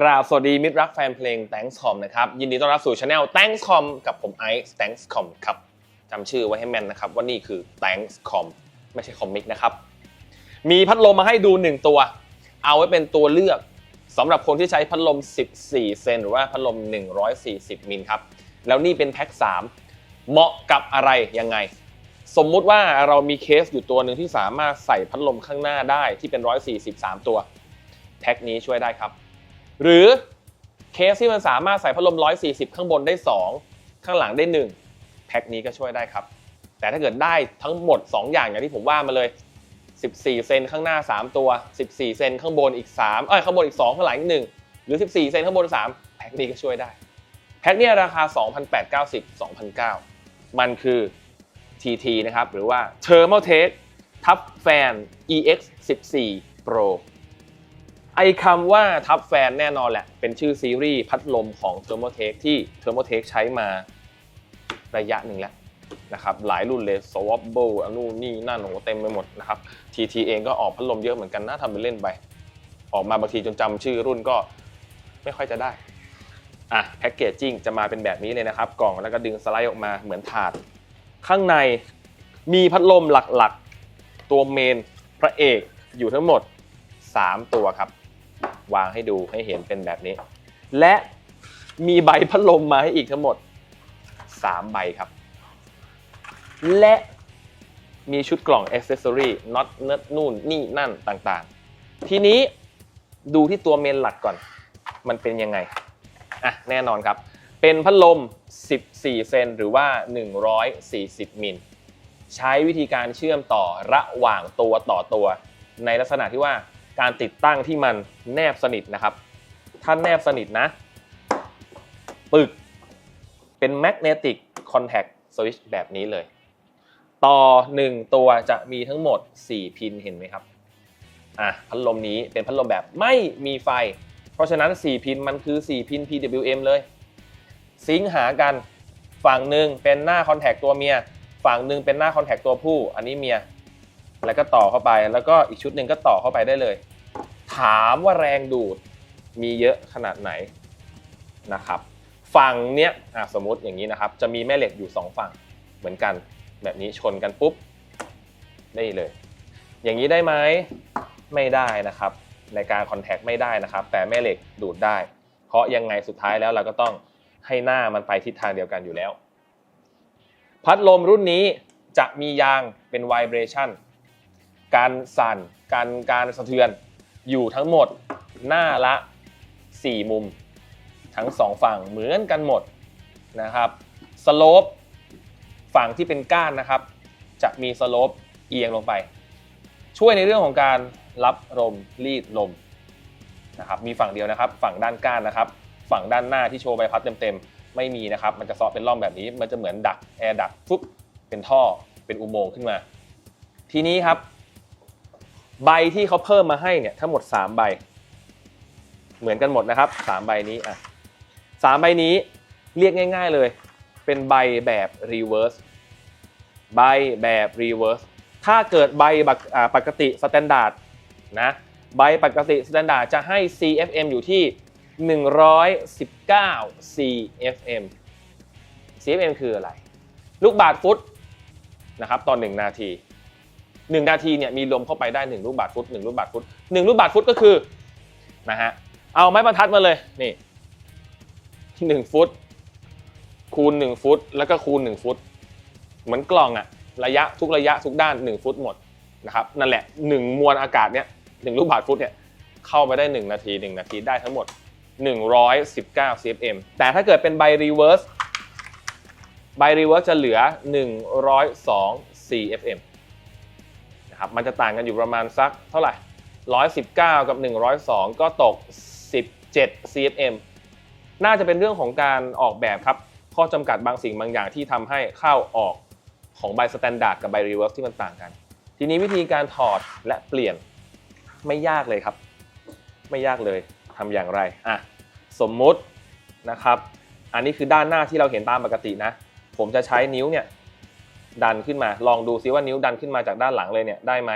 กราบสวัสดีมิตรรักแฟนเพลง Thankscom นะครับ ยินดีต้อนรับสู่ช anel Thankscom กับผมไอซ์ Thankscom ครับจำชื่อไว้ให้แม่นนะครับว่านี่คือ Thankscom ไม่ใช่คอมิกนะครับ มีพัดลมมาให้ดู 1 ตัว เอาไว้เป็นตัวเลือกสำหรับคนที่ใช้พัดลม 14 เซนหรือว่าพัดลม 140 มิลครับ แล้วนี่เป็นแพ็ค 3 เหมาะกับอะไรยังไง สมมุติว่าเรามีเคสอยู่ตัวหนึ่งที่สามารถใส่พัดลมข้างหน้าได้ที่เป็น 143 ตัว แพ็คนี้ช่วยได้ครับ หรือเคสที่มันสามารถใส่พัดลม 140 ข้างบนได้ 2 ข้างหลังได้ 1 แพ็คนี้ก็ช่วยได้ครับ แต่ถ้าเกิดได้ทั้งหมด 2 อย่างอย่างที่ผมว่ามาเลย 14 เซนข้างหน้า 3 ตัว 14 เซนข้างบนอีก3เอ้ยข้างบนอีก 2 ข้างหลังอีก 1 หรือ 14 เซนข้างบน 3 แพ็คนี้ก็ช่วยได้ แพ็คนี้ราคา 2,890 2,900มันคือ TT นะครับ หรือว่า Thermaltake Top Fan EX 14 Pro ไอคำว่า Top Fan แน่นอนแหละ เป็นชื่อซีรีส์พัดลมของ Thermaltake ที่ Thermaltake ใช้มาระยะหนึ่งแล้วนะครับหลายรุ่นเลย Swabble อันนู่นนี่นั่นโอ้เต็มไปหมดนะครับ TT เองก็ออกพัดลมเยอะเหมือนกันนะทำเป็นเล่นไป ออกมาบางทีจนจำชื่อรุ่นก็ไม่ค่อยจะได้อะแพ็กเกจจิ้งจะมาเป็นแบบนี้เลยนะครับ กล่องแล้วก็ดึงสไลด์ออกมาเหมือนถาด ข้างในมีพัดลมหลักๆ ตัวเมนพระเอกอยู่ทั้งหมด 3 ตัวครับ วางให้ดูให้เห็นเป็นแบบนี้ และมีใบพัดลมมาให้อีกทั้งหมด 3 ใบครับ และมีชุดกล่องอ c เซสซอรี่น็อตเนิร์ดนู่นนี่นั่นต่างๆ ทีนี้ดูที่ตัวเมนหลักก่อน มันเป็นยังไง อะ แน่นอนครับ เป็นพัดลม 14 เซนหรือว่า 140 มิล ใช้วิธีการเชื่อมต่อระหว่างตัวต่อตัว ในลักษณะที่ว่า การติดตั้งที่มันแนบสนิทนะครับ ถ้าแนบสนิทนะ ปึกเป็น magnetic contact switch แบบนี้เลย ต่อ 1 ตัวจะมีทั้งหมด 4 พินเห็นไหมครับอะพัดลมนี้เป็นพัดลมแบบไม่มีไฟ เพราะฉะนั้น 4 พินมันคือ 4 พิน PWM เลย ซิงหากัน ฝั่งหนึ่งเป็นหน้าคอนแทคตัวเมีย ฝั่งหนึ่งเป็นหน้าคอนแทคตัวผู้ อันนี้เมีย แล้วก็ต่อเข้าไป แล้วก็อีกชุดหนึ่งก็ต่อเข้าไปได้เลย ถามว่าแรงดูดมีเยอะขนาดไหนนะครับ ฝั่งเนี้ยสมมติอย่างนี้นะครับ จะมีแม่เหล็กอยู่ 2 ฝั่งเหมือนกันแบบนี้ชนกันปุ๊บได้เลย อย่างนี้ได้ไหมไม่ได้นะครับ ในการคอนแทคไม่ได้นะครับ แต่แม่เหล็กดูดได้ เพราะยังไงสุดท้ายแล้วเราก็ต้องให้หน้ามันไปทิศทางเดียวกันอยู่แล้ว พัดลมรุ่นนี้จะมียางเป็นไวเบรชั่น การสั่น การการสะเทือนอยู่ทั้งหมดหน้าละ 4 มุม ทั้ง 2 ฝั่งเหมือนกันหมดนะครับสโลปฝั่งที่เป็นก้านนะครับ จะมีสโลปเอียงลงไป ช่วยในเรื่องของการรับลมรีดลมนะครับมีฝั่งเดียวนะครับ ฝั่งด้านก้านนะครับ ฝั่งด้านหน้าที่โชว์ใบพัดเต็มๆ ไม่มีนะครับ มันจะซาะเป็นร่องแบบนี้ มันจะเหมือนดักแอร์ดักฟุ๊บเป็นท่อเป็นอุโมงค์ขึ้นมา ทีนี้ครับ ใบที่เขาเพิ่มมาให้เนี่ยทั้งหมด 3 ใบ เหมือนกันหมดนะครับ 3 ใบนี้อะสามใบนี้เรียกง่าย ๆเลย เป็นใบแบบ reverse ใบแบบ reverse ถ้าเกิดใบปกติสแตนดาร์ดนะใบปกติสแตนดาร์ดจะให้ CFM อยู่ที่ 119 CFM CFM คืออะไร ลูกบาทฟุตนะครับต่อ1นาที 1นาทีเนี่ยมีลมเข้าไปได้1ลูกบาทฟุต1ลูกบาทฟุต1ลูกบาทฟุตก็คือนะฮะเอาไม้บรรทัดมาเลยนี่1ฟุต คูณ1ฟุต แล้วก็คูณ1ฟุต เหมือนกล่องอะระยะทุกระยะทุกด้าน1ฟุตหมดนะครับนั่นแหละ1มวลอากาศเนี่ย1ลูกบาทฟุตเนี่ยเข้าไปได้1นาที1นาทีได้ทั้งหมด 119 CFM แต่ถ้าเกิดเป็นใบรีเวิร์สใบรีเวิร์สจะเหลือ 102 CFM นะครับมันจะต่างกันอยู่ประมาณสักเท่าไหร่ 119 กับ 102 ก็ตก 17 CFM น่าจะเป็นเรื่องของการออกแบบครับ ข้อจำกัดบางสิ่งบางอย่างที่ทำให้เข้าออกของใบสแตนดาร์ดกับใบรีเวิร์สที่มันต่างกัน ทีนี้วิธีการถอดและเปลี่ยนไม่ยากเลยครับ ไม่ยากเลยทำอย่างไรอะสมมุตินะครับ อันนี้คือด้านหน้าที่เราเห็นตามปกตินะ ผมจะใช้นิ้วเนี่ย ดันขึ้นมา ลองดูซิว่านิ้วดันขึ้นมาจากด้านหลังเลยเนี่ยได้ไหม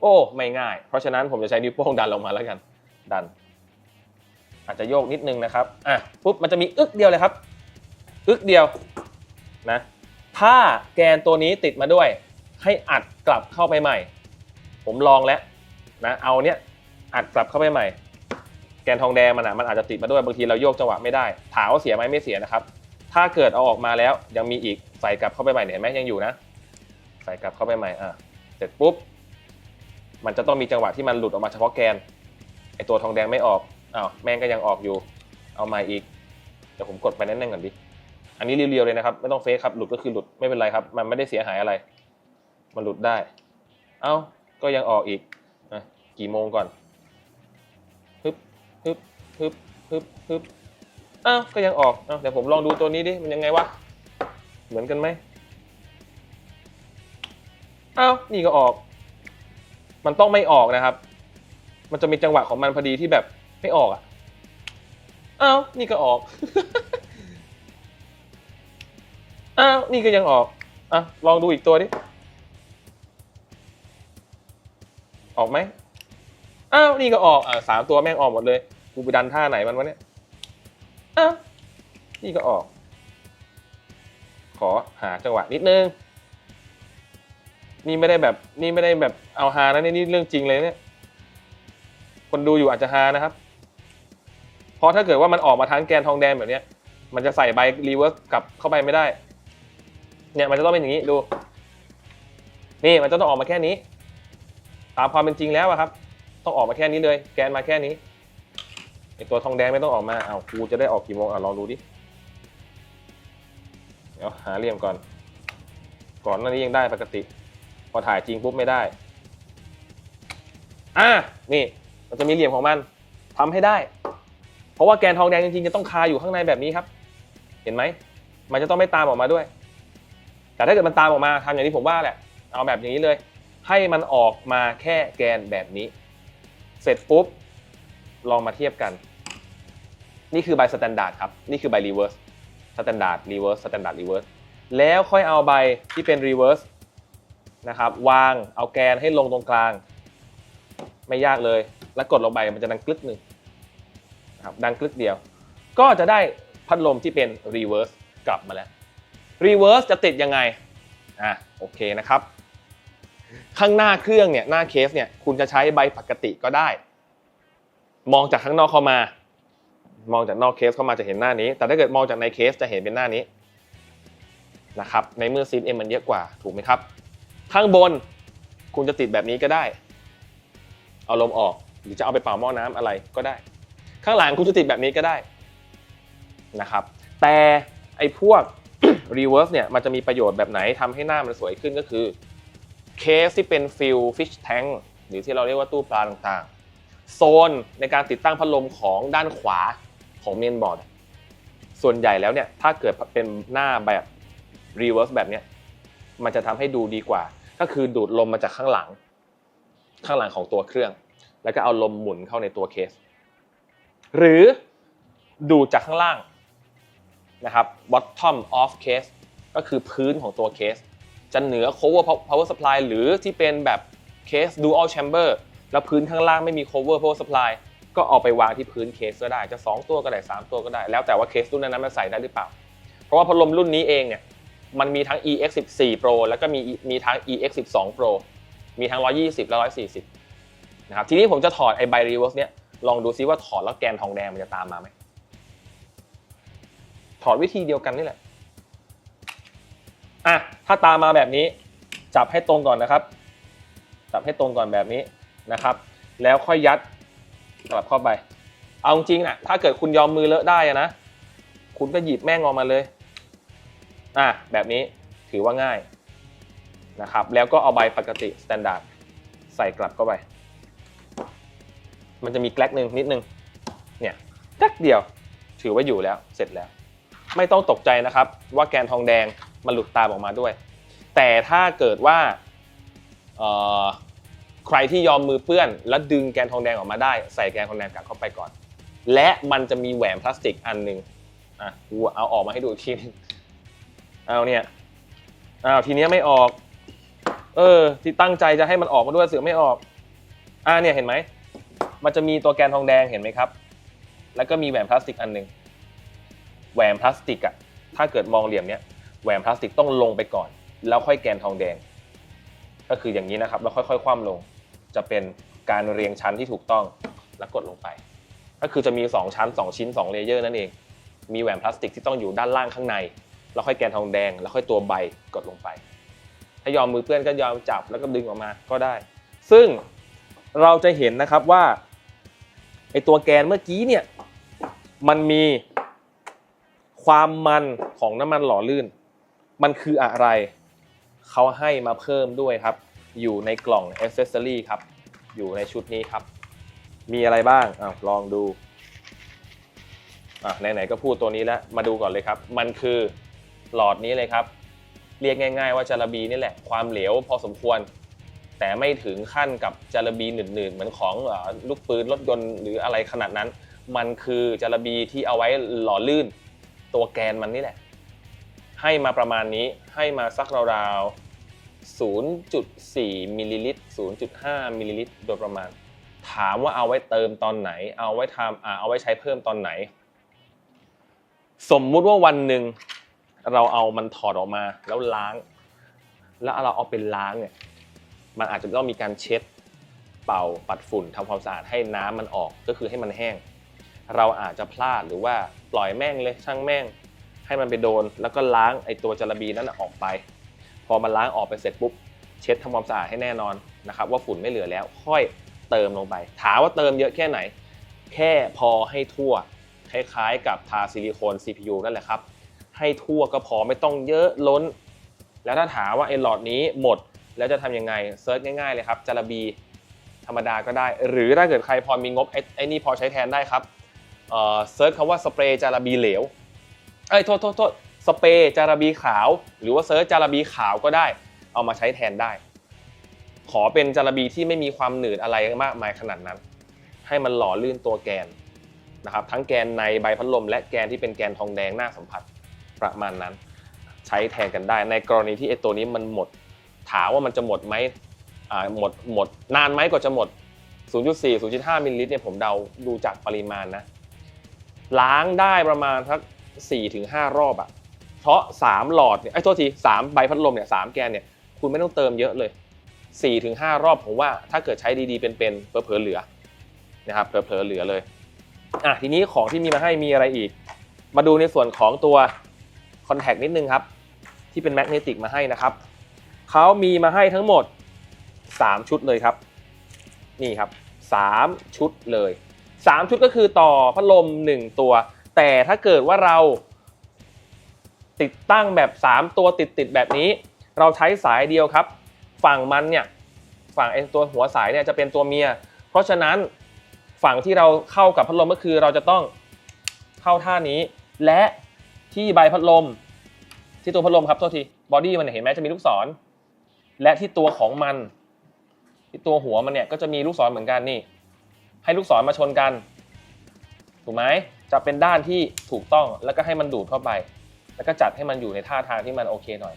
โอ้ไม่ง่าย เพราะฉะนั้นผมจะใช้นิ้วโป้งดันลงมาแล้วกัน ดัน อาจจะโยกนิดนึงนะครับอะปุ๊บมันจะมีอึกเดียวเลยครับ อึกเดียวนะถ้าแกนตัวนี้ติดมาด้วย ให้อัดกลับเข้าไปใหม่ ผมลองแล้วนะเอาเนี้ยอัดกลับเข้าไปใหม่ แกนทองแดงมันอะมันอาจจะติดมาด้วยบางทีเราโยกจังหวะไม่ได้ ถามว่าเสียไหมไม่เสียนะครับ ถ้าเกิดเอาออกมาแล้วยังมีอีก ใส่กลับเข้าไปใหม่เนี่ยเห็นไหมยังอยู่นะ ใส่กลับเข้าไปใหม่อะเสร็จปุ๊บ มันจะต้องมีจังหวะที่มันหลุดออกมาเฉพาะแกนไอตัวทองแดงไม่ออกอ้าวแม่งก็ยังออกอยู่ เอาใหม่อีกเดี๋ยวผมกดไปแน่นๆก่อนดิอันนี้เรียวๆเลยนะครับ ไม่ต้องเฟซครับหลุดก็คือหลุดไม่เป็นไรครับ มันไม่ได้เสียหายอะไร มันหลุดได้ เอ้าก็ยังออกอีกอะกี่โมงก่อนฮึบฮึบฮึบฮึบฮึบอ้าวก็ยังออกอ้าเดี๋ยวผมลองดูตัวนี้ดิมันยังไงวะ เหมือนกันไหมอ้าวนี่ก็ออก มันต้องไม่ออกนะครับ มันจะมีจังหวะของมันพอดีที่แบบไม่ออกอะอ้าวนี่ก็ออกอ้าวนี่ก็ยังออกอะลองดูอีกตัวดิออกไหมอ้าวนี่ก็ออกอะสามตัวแม่งออกหมดเลย กูไปดันท่าไหนมันวะเนี่ยอ้าวนี่ก็ออก อหาจังหวะนิดนึง นี่ไม่ได้แบบนี่ไม่ได้แบบเอาฮานะนี่นี่เรื่องจริงเลยเนี่ย คนดูอยู่อาจจะฮานะครับ เพราะถ้าเกิดว่ามันออกมาทั้งแกนทองแดงแบบเนี้ย มันจะใส่ใบรีเวิร์สกลับเข้าไปไม่ได้ เนี่ยมันจะต้องเป็นอย่างนี้ดู นี่มันจะต้องออกมาแค่นี้ ตามความเป็นจริงแล้วครับ ต้องออกมาแค่นี้เลย แกนมาแค่นี้ไอตัวทองแดงไม่ต้องออกมาเอากูจะได้ออกกี่โมงอะลองดูดิ เดี๋ยวหาเหลี่ยมก่อน ก่อนหน้านี้ยังได้ปกติ พอถ่ายจริงปุ๊บไม่ได้ อะนี่มันจะมีเหลี่ยมของมันทำให้ได้ เพราะว่าแกนทองแดงจริงๆจะต้องคาอยู่ข้างในแบบนี้ครับ เห็นไหม มันจะต้องไม่ตามออกมาด้วย แต่ถ้าเกิดมันตามออกมาทำอย่างที่ผมว่าแหละ เอาแบบนี้เลย ให้มันออกมาแค่แกนแบบนี้ เสร็จปุ๊บลองมาเทียบกัน นี่คือใบสแตนดาร์ดครับ นี่คือใบรีเวิร์ส สแตนดาร์ดรีเวิร์สสแตนดาร์ดรีเวิร์สแล้วค่อยเอาใบที่เป็นรีเวิร์สนะครับวางเอาแกนให้ลงตรงกลาง ไม่ยากเลย แล้วกดลงไปมันจะดังกลึกหนึ่งนะครับดังกลึกเดียว ก็จะได้พัดลมที่เป็นรีเวิร์สกลับมาแล้วรีเวิร์สจะติดยังไงอะโอเคนะครับ ข้างหน้าเครื่องเนี่ยหน้าเคสเนี่ยคุณจะใช้ใบปกติก็ได้ มองจากข้างนอกเข้ามา มองจากนอกเคสเข้ามาจะเห็นหน้านี้ แต่ถ้าเกิดมองจากในเคสจะเห็นเป็นหน้านี้นะครับในเมื่อซีนเอ็มมันเยอะกว่าถูกไหมครับ ข้างบนคุณจะติดแบบนี้ก็ได้ เอาลมออกหรือจะเอาไปเป่าหม้อน้ำอะไรก็ได้ ข้างหลังคุณจะติดแบบนี้ก็ได้นะครับแต่ไอ้พวก reverse เนี่ยมันจะมีประโยชน์แบบไหนทำให้หน้ามันสวยขึ้นก็คือเคสที่เป็นฟิลฟิชแทงหรือที่เราเรียกว่าตู้ปลาต่างๆ โซนในการติดตั้งพัดลมของด้านขวา ของเมนบอร์ดส่วนใหญ่แล้วเนี่ยถ้าเกิดเป็นหน้าแบบ reverse แบบเนี้ยมันจะทำให้ดูดีกว่า ก็คือดูดลมมาจากข้างหลัง ข้างหลังของตัวเครื่อง แล้วก็เอาลมหมุนเข้าในตัวเคส หรือดูดจากข้างล่างนะครับ bottom of case ก็คือพื้นของตัวเคส จะเหนือ cover power supply หรือที่เป็นแบบ case dual chamber แล้วพื้นข้างล่างไม่มี cover power supply ก็เอาไปวางที่พื้นเคสก็ได้ จะ 2 ตัวก็ได้ 3 ตัวก็ได้ แล้วแต่ว่าเคสรุ่นนั้นมันใส่ได้หรือเปล่า เพราะว่าพัดลมรุ่นนี้เองเนี่ยมันมีทั้ง EX 14 Pro แล้วก็มีมีทั้ง EX 12 Pro มีทั้ง 120 และ 140 นะครับ ทีนี้ผมจะถอดไอ้ใบรีเวิร์สเนี่ย ลองดูซิว่าถอดแล้วแกนทองแดงมันจะตามมาไหม ถอดวิธีเดียวกันนี่แหละ อะ ถ้าตามมาแบบนี้ จับให้ตรงก่อนนะครับ จับให้ตรงก่อนแบบนี้นะครับ แล้วค่อยยัด กลับเข้าไป เอาจริงๆนะถ้าเกิดคุณยอมมือเลอะได้นะ คุณก็หยิบแม่งออกมาเลย อะแบบนี้ถือว่าง่ายนะครับ แล้วก็เอาใบปกติสแตนดาร์ดใส่กลับเข้าไป มันจะมีแกลกหนึ่งนิดนึง เนี่ยแกลกเดียว ถือว่าอยู่แล้ว เสร็จแล้ว ไม่ต้องตกใจนะครับ ว่าแกนทองแดงมันหลุดตามออกมาด้วย แต่ถ้าเกิดว่า ใครที่ยอมมือเปื้อน แล้วดึงแกนทองแดงออกมาได้ ใส่แกนทองแดงกลับเข้าไปก่อน และมันจะมีแหวนพลาสติกอันหนึ่งอะกูเอาออกมาให้ดูอีกทีนึงเอาเนี่ยเอาทีเนี้ยไม่ออก เออ ที่ตั้งใจจะให้มันออกมาด้วยเสือไม่ออก อ่าเนี่ยเห็นไหม มันจะมีตัวแกนทองแดงเห็นไหมครับ แล้วก็มีแหวนพลาสติกอันหนึ่งแหวนพลาสติกอะถ้าเกิดมองเหลี่ยมเนี้ยแหวนพลาสติกต้องลงไปก่อน แล้วค่อยแกนทองแดง ก็คืออย่างนี้นะครับ แล้วค่อยๆคว่ำลง จะเป็นการเรียงชั้นที่ถูกต้องแล้วกดลงไป ก็คือจะมี 2 ชั้น 2 ชิ้น 2 เลเยอร์นั่นเอง มีแหวนพลาสติกที่ต้องอยู่ด้านล่างข้างใน แล้วค่อยแกนทองแดง แล้วค่อยตัวใบกดลงไป ถ้ายอมมือเปื้อนก็ยอมจับแล้วก็ดึงออกมาก็ได้ ซึ่งเราจะเห็นนะครับว่าไอตัวแกนเมื่อกี้เนี่ยมันมีความมันของน้ำมันหล่อลื่น มันคืออะไร เขาให้มาเพิ่มด้วยครับ อยู่ในกล่อง a อ c e s s o r y ครับ อยู่ในชุดนี้ครับ มีอะไรบ้างอาลองดูอะไหนๆก็พูดตัวนี้แล้ว มาดูก่อนเลยครับ มันคือหลอดนี้เลยครับ เรียกง่าย ๆ ว่าจาระบีนี่แหละ ความเหลวพอสมควร แต่ไม่ถึงขั้นกับจาระบีหนืดๆเหมือนของลูกปืนรถยนต์หรืออะไรขนาดนั้น มันคือจาระบีที่เอาไว้หล่อลื่น ตัวแกนมันนี่แหละ ให้มาประมาณนี้ให้มาสักราวๆ 0.4มิลลิลิตร0.5มิลลิลิตรโดยประมาณ ถามว่าเอาไว้เติมตอนไหน เอาไว้ทำอ่าเอาไว้ใช้เพิ่มตอนไหน สมมุติว่าวันหนึ่งเราเอามันถอดออกมาแล้วล้าง แล้วเราเอาไปล้างเนี่ยมันอาจจะต้องมีการเช็ดเป่าปัดฝุ่นทำความสะอาดให้น้ำมันออกก็คือให้มันแห้ง เราอาจจะพลาดหรือว่าปล่อยแม่งเลยช่างแม่ง ให้มันไปโดน แล้วก็ล้างไอตัวจาระบีนั้นออกไป อมันล้างออกไปเสร็จปุ๊บเช็ดทำความสะอาดให้แน่นอนนะครับว่าฝุ่นไม่เหลือแล้วค่อยเติมลงไป ถามว่าเติมเยอะแค่ไหน แค่พอให้ทั่ว คล้ายๆ กับทาซิลิโคน CPU นั่นแหละครับ ให้ทั่วก็พอไม่ต้องเยอะล้น แล้วถ้าถามว่าไอ้หลอดนี้หมดแล้วจะทำยังไงเซิร์ชง่ายๆเลยครับจารบีธรรมดาก็ได้ หรือถ้าเกิดใครพอมีงบไอ้ไอนี่พอใช้แทนได้ครับเออเซิร์ชคำว่าสเปรย์จารบีเหลวเอ้ยโทษโทษโทษ สเปรย์จาระบีขาว หรือว่าเซิร์ชจาระบีขาวก็ได้ เอามาใช้แทนได้ ขอเป็นจาระบีที่ไม่มีความหนืดอะไรมากมายขนาดนั้น ให้มันหล่อลื่นตัวแกนนะครับทั้งแกนในใบพัดลม และแกนที่เป็นแกนทองแดงหน้าสัมผัสประมาณนั้น ใช้แทนกันได้ ในกรณีที่ไอตัวนี้มันหมด ถามว่ามันจะหมดไหมหมดหมดนานไหมกว่าจะหมด 0.4 0.5มิลลิลิตรเนี่ยผมเดาดูจากปริมาณนะล้างได้ประมาณสัก4-5 รอบอะ เพราะ3หลอดเนี่ยไอ้โทษที3ใบพัดลมเนี่ย3แกนเนี่ยคุณไม่ต้องเติมเยอะเลย 4-5 รอบผมว่าถ้าเกิดใช้ดีๆเป็นๆเผลอๆเหลือนะครับเผลอๆเหลือเลยอะทีนี้ของที่มีมาให้มีอะไรอีก มาดูในส่วนของตัวคอนแทคนิดนึงครับ ที่เป็นแมกเนติกมาให้นะครับเขามีมาให้ทั้งหมด 3 ชุดเลยครับ นี่ครับ 3 ชุดเลย 3 ชุดก็คือต่อพัดลม 1 ตัว แต่ถ้าเกิดว่าเรา ติดตั้งแบบ 3 ตัวติดติดแบบนี้ เราใช้สายเดียวครับ ฝั่งมันเนี่ยฝั่งไอ้ตัวหัวสายเนี่ยจะเป็นตัวเมีย เพราะฉะนั้นฝั่งที่เราเข้ากับพัดลมก็คือเราจะต้องเข้าท่านี้ และที่ใบพัดลม ที่ตัวพัดลมครับโทษทีบอดี้มันเห็นไหมจะมีลูกศร และที่ตัวของมัน ที่ตัวหัวมันเนี่ยก็จะมีลูกศรเหมือนกันนี่ ให้ลูกศรมาชนกัน ถูกไหมจะเป็นด้านที่ถูกต้องแล้วก็ให้มันดูดเข้าไป แล้วก็จัดให้มันอยู่ในท่าทางที่มันโอเคหน่อย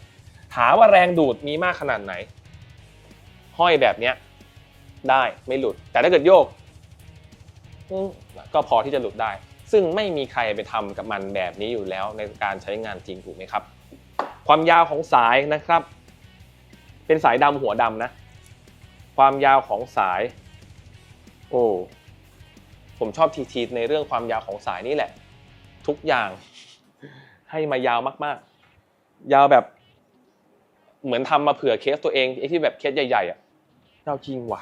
ถามว่าแรงดูดมีมากขนาดไหน ห้อยแบบเนี้ยได้ไม่หลุด แต่ถ้าเกิดโยกก็พอที่จะหลุดได้ ซึ่งไม่มีใครไปทำกับมันแบบนี้อยู่แล้วในการใช้งานจริงถูกไหมครับ ความยาวของสายนะครับ เป็นสายดำหัวดำนะ ความยาวของสาย โอ้ผมชอบทีทีในเรื่องความยาวของสายนี่แหละ ทุกอย่าง ให้มายาวมากๆ ยาวแบบ เหมือนทำมาเผื่อเคสตัวเองไอ้ที่แบบเคสใหญ่ๆอะยาวจริงว่ะ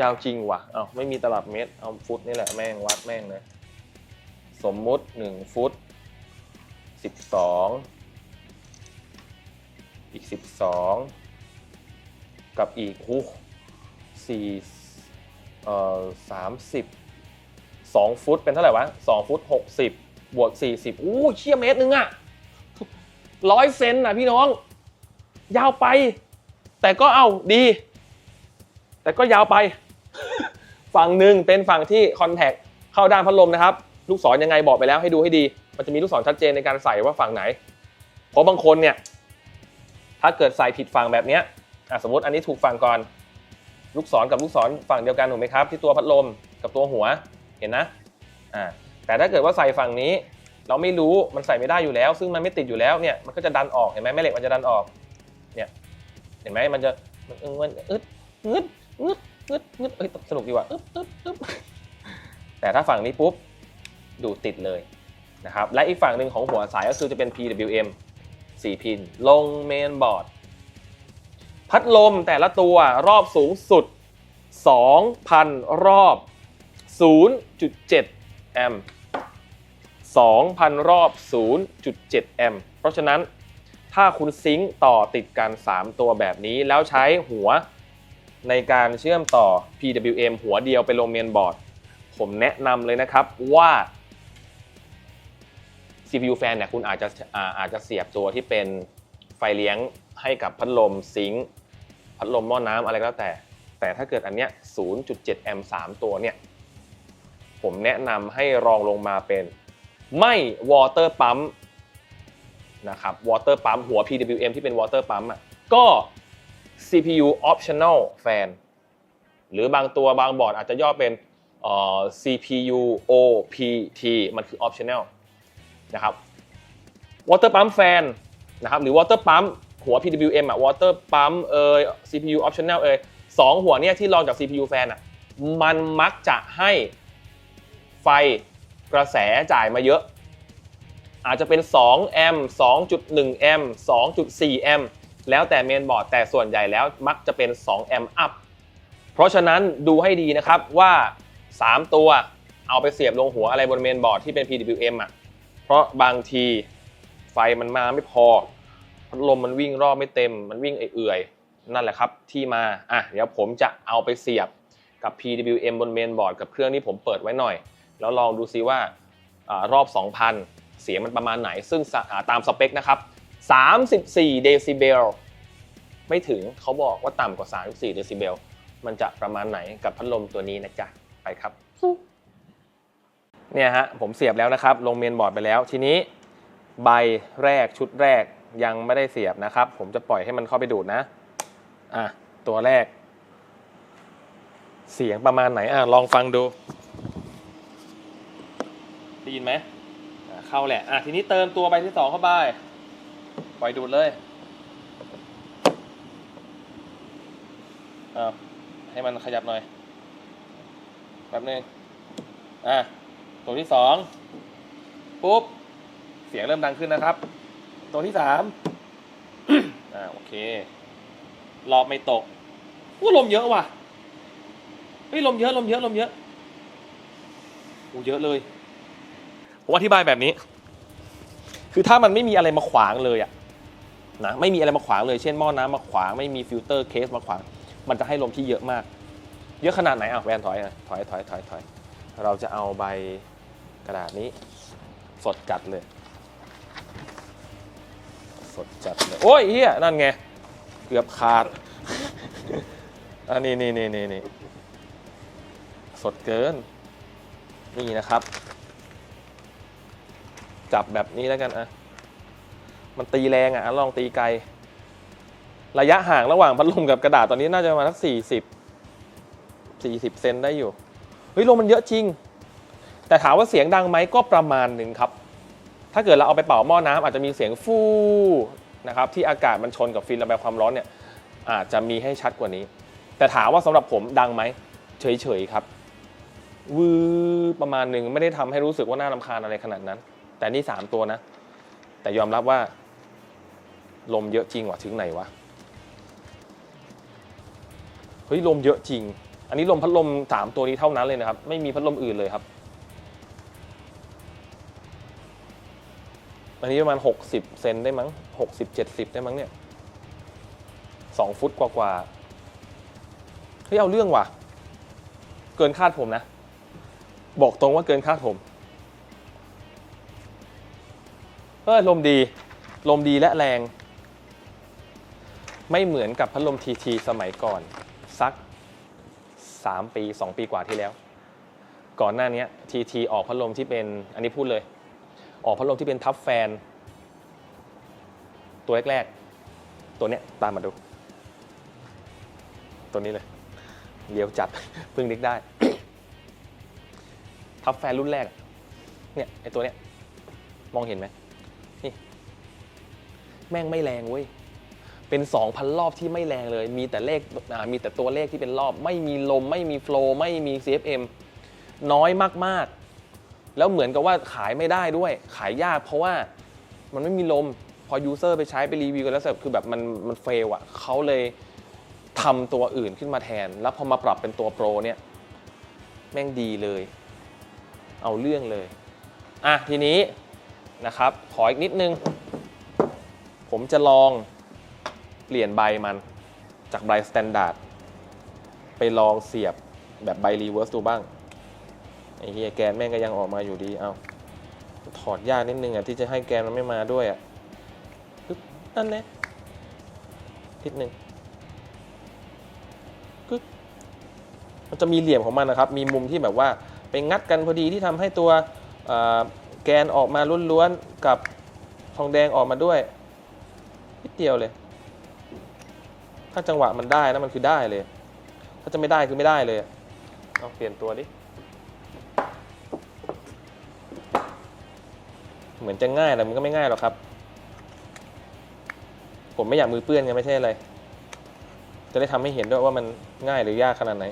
ยาวจริงว่ะเอาไม่มีตลับเมตรเอาฟุตนี่แหละแม่งวัดแม่งเลยสมมุติหนึ่งฟุตสิบสองอีกสิบสองกับอีกหูสี่เอ่อสามสิบสองฟุตเป็นเท่าไหร่วะสองฟุตหกสิบ บวกสี่สิบอู้เชี่ยเมตรนึงอะร้อยเซนนะพี่น้อง ยาวไป แต่ก็เอาดี แต่ก็ยาวไป ฝั่งหนึ่งเป็นฝั่งที่คอนแทคเข้าด้านพัดลมนะครับ ลูกศรยังไงบอกไปแล้วให้ดูให้ดี มันจะมีลูกศรชัดเจนในการใส่ว่าฝั่งไหน เพราะบางคนเนี่ย ถ้าเกิดใส่ผิดฝั่งแบบนี้อะสมมติอันนี้ถูกฝั่งก่อน ลูกศรกับลูกศรฝั่งเดียวกันถูกไหมครับ ที่ตัวพัดลมกับตัวหัวเห็นนะอ่า แต่ถ้าเกิดว่าใส่ฝั่งนี้ เราไม่รู้มันใส่ไม่ได้อยู่แล้ว ซึ่งมันไม่ติดอยู่แล้วเนี่ยมันก็จะดันออกเห็นไหมแม่เหล็กมันจะดันออกเนี่ยเห็นไหมมันจะมันเออมันอึดงึดงึดงึดงึดเอ้ยสนุกดีว่ะอึ๊บอึ๊บอึ๊บแต่ถ้าฝั่งนี้ปุ๊บดูติดเลยนะครับและอีกฝั่งหนึ่งของหัวสายก็คือจะเป็น PWM 4 พิน ลงเมนบอร์ด พัดลมแต่ละตัวรอบสูงสุด 2,000 รอบ 0.7 แอมป์ 2,000 รอบ 0.7 แอมป์เพราะฉะนั้นถ้าคุณซิงค์ต่อติดกัน 3 ตัวแบบนี้ แล้วใช้หัวในการเชื่อมต่อ PWM หัวเดียวไปลงเมนบอร์ด ผมแนะนำเลยนะครับว่า CPU แฟนเนี่ยคุณอาจจะอาอาจจะเสียบตัวที่เป็นไฟเลี้ยงให้กับพัดลมซิงค์พัดลมหม้อน้ำอะไรก็แล้วแต่ แต่ถ้าเกิดอันเนี้ย 0.7 แอมป์ 3 ตัวเนี่ย ผมแนะนำให้รองลงมาเป็น ไม่วอเตอร์ปั๊มนะครับวอเตอร์ปั๊มหัว PWM ที่เป็นวอเตอร์ปั๊มอะก็ CPU optional fan หรือบางตัวบางบอร์ดอาจจะย่อเป็นเอ่อ CPU OPT มันคือ optional นะครับ water pump fan นะครับหรือ water pump หัว PWM อะ water pump เอย CPU optional เอยสองหัวเนี่ยที่รองจาก CPU fan อะมันมักจะให้ไฟ กระแสจ่ายมาเยอะ อาจจะเป็น 2 แอมป์2.1 แอมป์2.4 แอมป์แล้วแต่เมนบอร์ดแต่ส่วนใหญ่แล้วมักจะเป็น 2 แอมป์อัพ เพราะฉะนั้นดูให้ดีนะครับว่า 3 ตัวเอาไปเสียบลงหัวอะไรบนเมนบอร์ดที่เป็น PWM อะ เพราะบางทีไฟมันมาไม่พอ พัดลมมันวิ่งรอบไม่เต็ม มันวิ่งเอื่อยนั่นแหละครับที่มา อะ เดี๋ยวผมจะเอาไปเสียบกับ PWM บนเมนบอร์ดกับเครื่องที่ผมเปิดไว้หน่อย แล้วลองดูซิว่าอรอบ 2,000 เสียงมันประมาณไหน ซึ่งตามสเปคนะครับ 34 เดซิเบลไม่ถึงเขาบอกว่าต่ำกว่า 34 เดซิเบลมันจะประมาณไหนกับพัดลมตัวนี้นะจ๊ะ ไปครับเนี่ยฮะผมเสียบแล้วนะครับ ลงเมนบอร์ดไปแล้ว ทีนี้ใบแรกชุดแรกยังไม่ได้เสียบนะครับ ผมจะปล่อยให้มันเข้าไปดูดนะ อะ ตัวแรก เสียงประมาณไหนอะลองฟังดู ได้ยินไหมเข้าแหละอะทีนี้เติมตัวใบที่สองเข้าไปปล่อยดูดเลยอะให้มันขยับหน่อยแป๊บนึงอะตัวที่สองปุ๊บ เสียงเริ่มดังขึ้นนะครับ ตัวที่สามอ่าโอเครอบไม่ตกอู้ลมเยอะว่ะเฮ้ยลมเยอะลมเยอะลมเยอะอู้เยอะเลย ผมอธิบายแบบนี้ คือถ้ามันไม่มีอะไรมาขวางเลยอะนะไม่มีอะไรมาขวางเลย เช่นหม้อน้ำมาขวาง ไม่มีฟิลเตอร์เคสมาขวาง มันจะให้ลมที่เยอะมาก เยอะขนาดไหนอะแวนถอยอะถอยถอยถอยถอยเราจะเอาใบกระดาษนี้ สดจัดเลย สดจัดเลย โอ้ยเฮียนั่นไง เกือบขาดอันนี้นี่นี่นี่สดเกิน นี่นะครับ จับแบบนี้แล้วกันอะมันตีแรงอะลองตีไกล ระยะห่างระหว่างพัดลมกับกระดาษตอนนี้น่าจะประมาณสักสี่สิบสี่สิบเซนได้อยู่เฮ้ยลมมันเยอะจริง แต่ถามว่าเสียงดังไหมก็ประมาณหนึ่งครับ ถ้าเกิดเราเอาไปเป่าหม้อน้ำอาจจะมีเสียงฟูนะครับที่อากาศมันชนกับฟิล์มระบายความร้อนเนี่ยอาจจะมีให้ชัดกว่านี้ แต่ถามว่าสำหรับผมดังไหมเฉยๆครับวือประมาณหนึ่งไม่ได้ทำให้รู้สึกว่าน่ารำคาญอะไรขนาดนั้น แต่นี่สามตัวนะ แต่ยอมรับว่า ลมเยอะจริงว่ะถึงไหนวะ เฮ้ย ลมเยอะจริง อันนี้ลมพัดลมสามตัวนี้เท่านั้นเลยนะครับ ไม่มีพัดลมอื่นเลยครับ อันนี้ประมาณหกสิบเซนได้มั้งหกสิบเจ็ดสิบได้มั้งเนี่ยสองฟุตกว่าๆเฮ้ยเอาเรื่องว่ะ เกินคาดผมนะ บอกตรงว่าเกินคาดผม เฮ้ยลมดี ลมดีและแรง ไม่เหมือนกับพัดลมทีทีสมัยก่อนสัก 3 ปี 2 ปีกว่าที่แล้ว ก่อนหน้านี้ทีทีออกพัดลมที่เป็นอันนี้พูดเลย ออกพัดลมที่เป็นทับแฟน ตัวแรกๆ ตัวเนี้ยตามมาดู ตัวนี้เลยเลี้ยวจัดเพิ่งนึกได้ ทับแฟนรุ่นแรก เนี่ยไอตัวเนี้ยมองเห็นไหม แม่งไม่แรงเว้ยเป็น2,000 รอบที่ไม่แรงเลย มีแต่เลขมีแต่ตัวเลขที่เป็นรอบ ไม่มีลม ไม่มีโฟล์ไม่มี CFM น้อยมากๆ แล้วเหมือนกับว่าขายไม่ได้ด้วย ขายยากเพราะว่ามันไม่มีลม พอยูเซอร์ไปใช้ไปรีวิวกันแล้วเสร็จคือแบบมันมันเฟลอะเขาเลยทำตัวอื่นขึ้นมาแทน แล้วพอมาปรับเป็นตัวโปรเนี่ย แม่งดีเลย เอาเรื่องเลย อะทีนี้นะครับ ขออีกนิดนึง ผมจะลองเปลี่ยนใบมันจากใบสแตนดาร์ดไปลองเสียบแบบใบรีเวิร์สดูบ้าง ไอ้เฮียแกนแม่งก็ยังออกมาอยู่ดีเอาถอดยากนิดนึงอะ ที่จะให้แกนมันไม่มาด้วยอะนั่นแหละนิดนึงกึ๊กมันจะมีเหลี่ยมของมันนะครับ มีมุมที่แบบว่าไปงัดกันพอดีที่ทำให้ตัวแกนออกมาล้วนๆกับทองแดงออกมาด้วย นิดเดียวเลย ถ้าจังหวะมันได้นะมันคือได้เลย ถ้าจะไม่ได้คือไม่ได้เลยเอาเปลี่ยนตัวดิ เหมือนจะง่ายแต่มันก็ไม่ง่ายหรอกครับ ผมไม่อยากมือเปื้อนไงไม่ใช่อะไร จะได้ทำให้เห็นด้วยว่ามันง่ายหรือยากขนาดไหน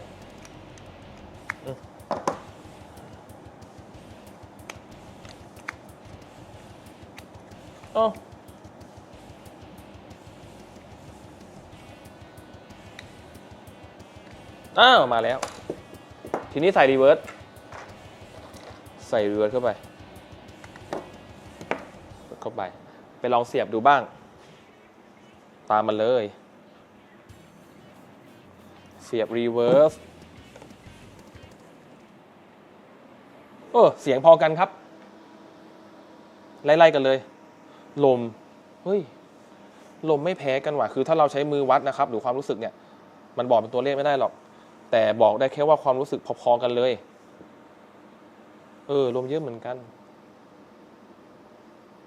อืมอ้ อ้าวมาแล้ว ทีนี้ใส่รีเวิร์สใส่รีเวิร์สเข้าไปเข้าไป ไปลองเสียบดูบ้าง ตามมาเลย เสียบรีเวิร์สเออเสียงพอกันครับ ไล่ๆกันเลย ลม เฮ้ย ลมไม่แพ้กันว่ะ คือถ้าเราใช้มือวัดนะครับ หรือความรู้สึกเนี่ย มันบอกเป็นตัวเลขไม่ได้หรอก แต่บอกได้แค่ว่าความรู้สึกพอๆกันเลย เออลมเยอะเหมือนกัน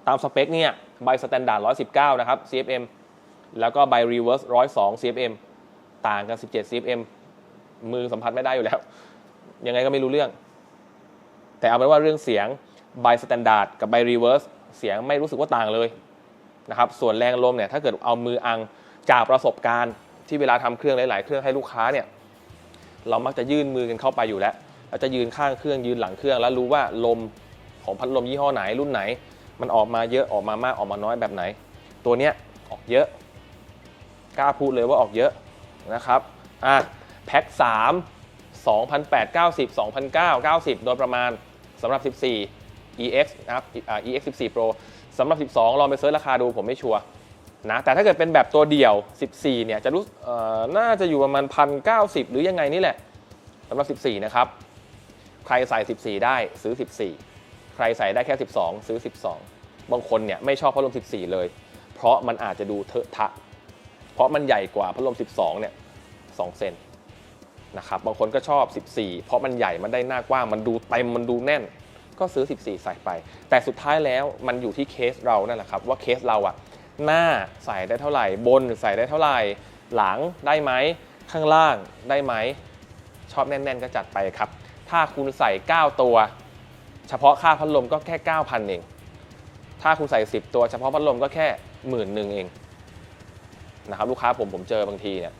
ตามสเปคเนี่ยใบสแตนดาร์ด119 นะครับ CFM แล้วก็ใบ reverse 102 CFM ต่างกัน 17 CFM มือสัมผัสไม่ได้อยู่แล้ว ยังไงก็ไม่รู้เรื่อง แต่เอาเป็นว่าเรื่องเสียงใบสแตนดาร์ดกับใบ reverse เสียงไม่รู้สึกว่าต่างเลยนะครับ ส่วนแรงลมเนี่ยถ้าเกิดเอามืออังจากประสบการณ์ที่เวลาทำเครื่องหลาย ๆ เครื่องให้ลูกค้าเนี่ย เรามักจะยื่นมือกันเข้าไปอยู่แล้วเราจะยืนข้างเครื่องยืนหลังเครื่อง แล้วรู้ว่าลมของพัดลมยี่ห้อไหนรุ่นไหน มันออกมาเยอะออกมามากออกมาน้อยแบบไหน ตัวเนี้ยออกเยอะกล้าพูดเลยว่าออกเยอะนะครับอะแพ็ค3 2,800 90 2,900 90 โดยประมาณสำหรับ 14 EX นะครับ EX 14 Pro สำหรับ 12 ลองไปเซิร์ชราคาดูผมไม่ชัวร์ นะแต่ถ้าเกิดเป็นแบบตัวเดี่ยว 14 เนี่ยจะรู้เออน่าจะอยู่ประมาณ 1,090 หรือยังไงนี่แหละสำหรับ 14 นะครับ ใครใส่ 14 ได้ซื้อ 14 ใครใส่ได้แค่ 12 ซื้อ 12 บางคนเนี่ยไม่ชอบพัดลม 14 เลย เพราะมันอาจจะดูเถอะทะ เพราะมันใหญ่กว่าพัดลม 12 เนี่ย 2 เซนนะครับบางคนก็ชอบ 14 เพราะมันใหญ่มันได้หน้ากว้างมันดูเต็มมันดูแน่น ก็ซื้อ 14 ใส่ไป แต่สุดท้ายแล้วมันอยู่ที่เคสเรานั่นแหละครับว่าเคสเราอะ หน้าใส่ได้เท่าไหร่ บนใส่ได้เท่าไหร่ หลังได้ไหม ข้างล่างได้ไหม ชอบแน่นๆก็จัดไปครับ ถ้าคุณใส่ 9 ตัว เฉพาะค่าพัดลมก็แค่ 9,000 เอง ถ้าคุณใส่ 10 ตัวเฉพาะพัดลมก็แค่หมื่นหนึ่งเองนะครับลูกค้าผมผมเจอบางทีเนี่ย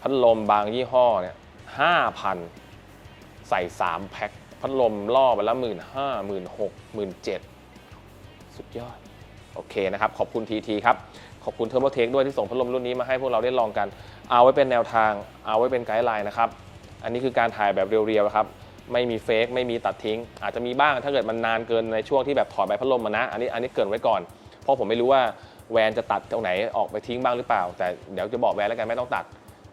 พัดลมบางยี่ห้อเนี่ยห้าพันใส่ 3 แพ็คพัดลมล่อไปละหมื่นห้าหมื่นหกหมื่นเจ็ดสุดยอด โอเคนะครับ ขอบคุณทีทีครับ ขอบคุณเทอร์โบเทคด้วยที่ส่งพัดลมรุ่นนี้มาให้พวกเราได้ลองกัน เอาไว้เป็นแนวทาง เอาไว้เป็นไกด์ไลน์นะครับ อันนี้คือการถ่ายแบบเรียวๆครับไม่มีเฟกไม่มีตัดทิ้ง อาจจะมีบ้างถ้าเกิดมันนานเกินในช่วงที่แบบถอดใบพัดลมมานะ อันนี้อันนี้เกินไว้ก่อน เพราะผมไม่รู้ว่าแวนจะตัดตรงไหนออกไปทิ้งบ้างหรือเปล่า แต่เดี๋ยวจะบอกแวนแล้วกันไม่ต้องตัด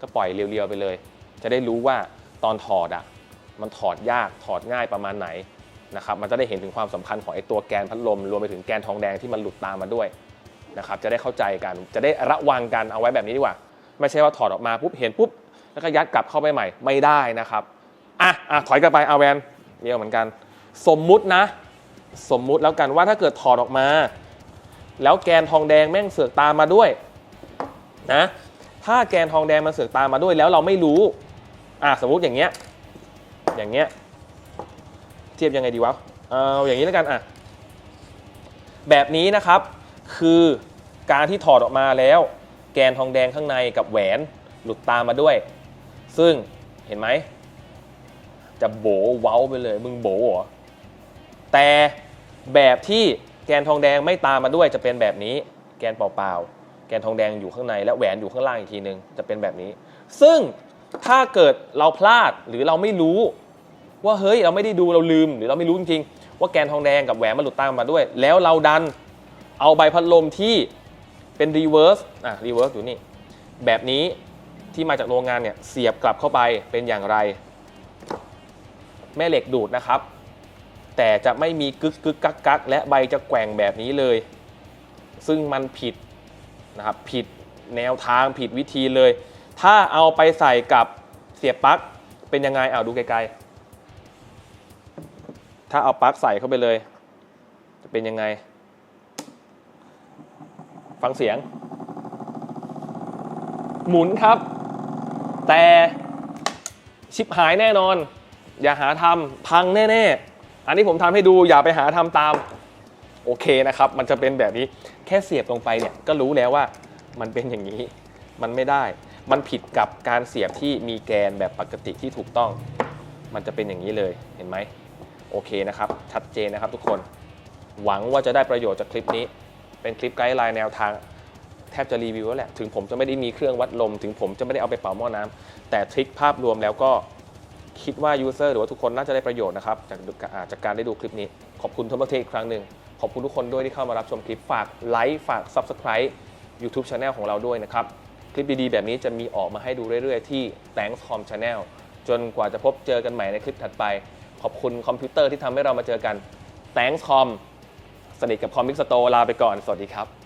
ก็ปล่อยเรียวๆไปเลย จะได้รู้ว่าตอนถอดอะมันถอดยากถอดง่ายประมาณไหน นะครับมันจะได้เห็นถึงความสำคัญของไอ้ตัวแกนพัดลม รวมไปถึงแกนทองแดงที่มันหลุดตามมาด้วยนะครับจะได้เข้าใจกันจะได้ระวังกันเอาไว้แบบนี้ดีกว่า ไม่ใช่ว่าถอดออกมาปุ๊บเห็นปุ๊บแล้วก็ยัดกลับเข้าไปใหม่ไม่ได้นะครับอะอะถอยกลับไปเอาแวนเดียวเหมือนกัน สมมุตินะ สมมุติแล้วกันว่าถ้าเกิดถอดออกมา แล้วแกนทองแดงแม่งเสือกตามมาด้วยนะถ้าแกนทองแดงมันเสือกตามมาด้วยแล้วเราไม่รู้อะสมมุติอย่างเงี้ยอย่างเงี้ย ทียบยังไงดีวะเอาอย่างนี้แล้วกันอะแบบนี้นะครับคือการที่ถอดออกมาแล้ว แกนทองแดงข้างในกับแหวนหลุดตามมาด้วย ซึ่งเห็นไหม จะโบเว้าไปเลยมึงโบเหรอแต่แบบที่แกนทองแดงไม่ตามมาด้วยจะเป็นแบบนี้แกนเปล่าๆ แกนทองแดงอยู่ข้างในและแหวนอยู่ข้างล่างอีกทีนึงจะเป็นแบบนี้ ซึ่งถ้าเกิดเราพลาดหรือเราไม่รู้ ว่าเฮ้ยเราไม่ได้ดูเราลืมหรือเราไม่รู้จริงๆว่าแกนทองแดงกับแหวนมันหลุดตามมาด้วย แล้วเราดันเอาใบพัดลมที่เป็นรีเวิร์สอะรีเวิร์สอยู่นี่แบบนี้ที่มาจากโรงงานเนี่ยเสียบกลับเข้าไปเป็นอย่างไร แม่เหล็กดูดนะครับ แต่จะไม่มีกึกกึกกักกักและใบจะแกว่งแบบนี้เลย ซึ่งมันผิดนะครับผิดแนวทางผิดวิธีเลย ถ้าเอาไปใส่กับเสียบปลั๊กเป็นยังไงเอาดูไกลๆ ถ้าเอาปลั๊กใส่เข้าไปเลย จะเป็นยังไง ฟังเสียง หมุนครับ แต่ชิปหายแน่นอน อย่าหาทำพังแน่ ๆ อันนี้ผมทำให้ดูอย่าไปหาทำตาม โอเคนะครับ มันจะเป็นแบบนี้แค่เสียบลงไปเนี่ยก็รู้แล้วว่ามันเป็นอย่างนี้ มันไม่ได้ มันผิดกับการเสียบที่มีแกนแบบปกติที่ถูกต้อง มันจะเป็นอย่างนี้เลยเห็นไหม โอเคนะครับ ชัดเจนนะครับทุกคน หวังว่าจะได้ประโยชน์จากคลิปนี้ เป็นคลิปไกด์ไลน์แนวทางแทบจะรีวิวแล้วแหละ ถึงผมจะไม่ได้มีเครื่องวัดลม ถึงผมจะไม่ได้เอาไปเป่าหม้อน้ำแต่ทริคภาพรวมแล้วก็คิดว่ายูเซอร์หรือว่าทุกคนน่าจะได้ประโยชน์นะครับจากจากการได้ดูคลิปนี้ ขอบคุณทั้งประเทศอีกครั้งหนึ่งขอบคุณทุกคนด้วยที่เข้ามารับชมคลิปฝากไลค์ฝาก Subscribe YouTube Channel ของเราด้วยนะครับ คลิปดีๆ แบบนี้จะมีออกมาให้ดูเรื่อยๆ ที่ Thanks Com Channel จนกว่าจะพบเจอกันใหม่ในคลิปถัดไป ขอบคุณคอมพิวเตอร์ที่ทำให้เรามาเจอกัน Thanks Com สนิทกับคอมพิวเตลาไปก่อน สวัสดีครับ